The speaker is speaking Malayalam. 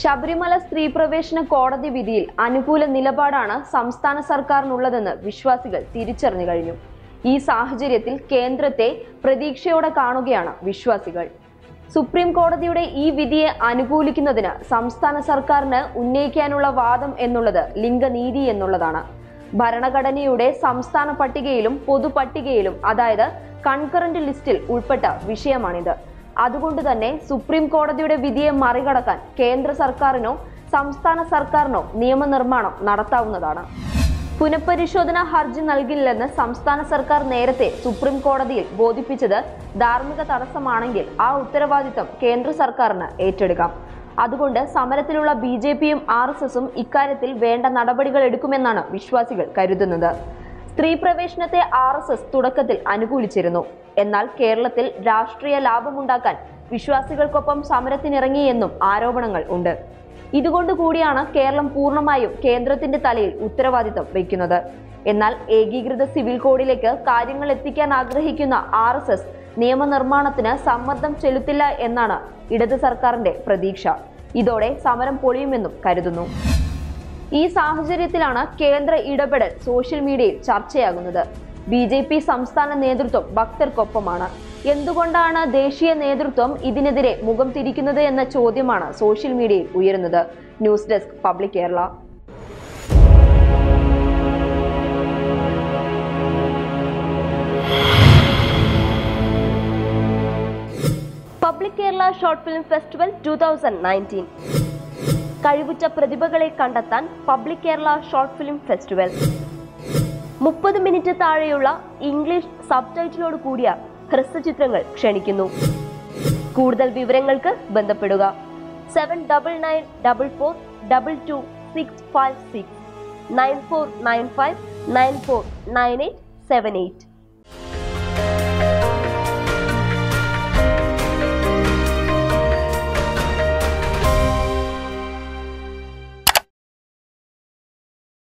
ശബരിമല സ്ത്രീ പ്രവേശന കോടതി വിധിയിൽ അനുകൂല നിലപാടാണ് സംസ്ഥാന സർക്കാരിനുള്ളതെന്ന് വിശ്വാസികൾ തിരിച്ചറിഞ്ഞു കഴിഞ്ഞു. ഈ സാഹചര്യത്തിൽ കേന്ദ്രത്തെ പ്രതീക്ഷയോടെ കാണുകയാണ് വിശ്വാസികൾ. സുപ്രീം കോടതിയുടെ ഈ വിധിയെ അനുകൂലിക്കുന്നതിന് സംസ്ഥാന സർക്കാരിന് ഉന്നയിക്കാനുള്ള വാദം എന്നുള്ളത് ലിംഗനീതി എന്നുള്ളതാണ്. ഭരണഘടനയുടെ സംസ്ഥാന പട്ടികയിലും പൊതുപട്ടികയിലും അതായത് കൺകറന്റ് ലിസ്റ്റിൽ ഉൾപ്പെട്ട വിഷയമാണിത്. അതുകൊണ്ട് തന്നെ സുപ്രീം കോടതിയുടെ വിധിയെ മറികടക്കാൻ കേന്ദ്ര സർക്കാരിനോ സംസ്ഥാന സർക്കാരിനോ നിയമനിർമ്മാണം നടത്താവുന്നതാണ്. പുനഃപരിശോധന ഹർജി നൽകില്ലെന്ന് സംസ്ഥാന സർക്കാർ നേരത്തെ സുപ്രീം കോടതിയിൽ ബോധിപ്പിച്ചത് ധാർമ്മിക തടസ്സമാണെങ്കിൽ ആ ഉത്തരവാദിത്തം കേന്ദ്ര സർക്കാരിന് ഏറ്റെടുക്കാം. അതുകൊണ്ട് സമരത്തിലുള്ള ബി ജെ പിയും ആർ എസ് എസും ഇക്കാര്യത്തിൽ വേണ്ട നടപടികൾ എടുക്കുമെന്നാണ് വിശ്വാസികൾ കരുതുന്നത്. സ്ത്രീ പ്രവേശനത്തെ ആർ എസ് എസ് തുടക്കത്തിൽ അനുകൂലിച്ചിരുന്നു. എന്നാൽ കേരളത്തിൽ രാഷ്ട്രീയ ലാഭമുണ്ടാക്കാൻ വിശ്വാസികൾക്കൊപ്പം സമരത്തിനിറങ്ങിയെന്നും ആരോപണങ്ങൾ ഉണ്ട്. ഇതുകൊണ്ട് കൂടിയാണ് കേരളം പൂർണമായും കേന്ദ്രത്തിന്റെ തലയിൽ ഉത്തരവാദിത്തം വയ്ക്കുന്നത്. എന്നാൽ ഏകീകൃത സിവിൽ കോഡിലേക്ക് കാര്യങ്ങൾ എത്തിക്കാൻ ആഗ്രഹിക്കുന്ന ആർ എസ് എസ് നിയമനിർമ്മാണത്തിന് സമ്മർദ്ദം ചെലുത്തില്ല എന്നാണ് ഇടത് സർക്കാരിന്റെ പ്രതീക്ഷ. ഇതോടെ സമരം പൊളിയുമെന്നും കരുതുന്നു. ഈ സാഹചര്യത്തിലാണ് കേന്ദ്ര ഇടപെടൽ സോഷ്യൽ മീഡിയയിൽ ചർച്ചയാകുന്നത്. ബി ജെ പി സംസ്ഥാന നേതൃത്വം ഭക്തർക്കൊപ്പമാണ്. എന്തുകൊണ്ടാണ് ദേശീയ നേതൃത്വം ഇതിനെതിരെ മുഖം തിരിക്കുന്നത് എന്ന ചോദ്യമാണ് സോഷ്യൽ മീഡിയയിൽ ഉയരുന്നത്. News desk public Kerala. Public Kerala short film festival two thousand nineteen. കഴിവുറ്റ പ്രതിഭകളെ കണ്ടെത്താൻ public Kerala short film festival. മുപ്പത് മിനിറ്റ് താഴെയുള്ള ഇംഗ്ലീഷ് സബ് ടൈറ്റിലോട് കൂടിയ ഹ്രസ്വചിത്രങ്ങൾ ക്ഷണിക്കുന്നു. കൂടുതൽ വിവരങ്ങൾക്ക് ബന്ധപ്പെടുക. Seven double nine double four double two six five six. Nine four nine five nine four nine eight seven eight.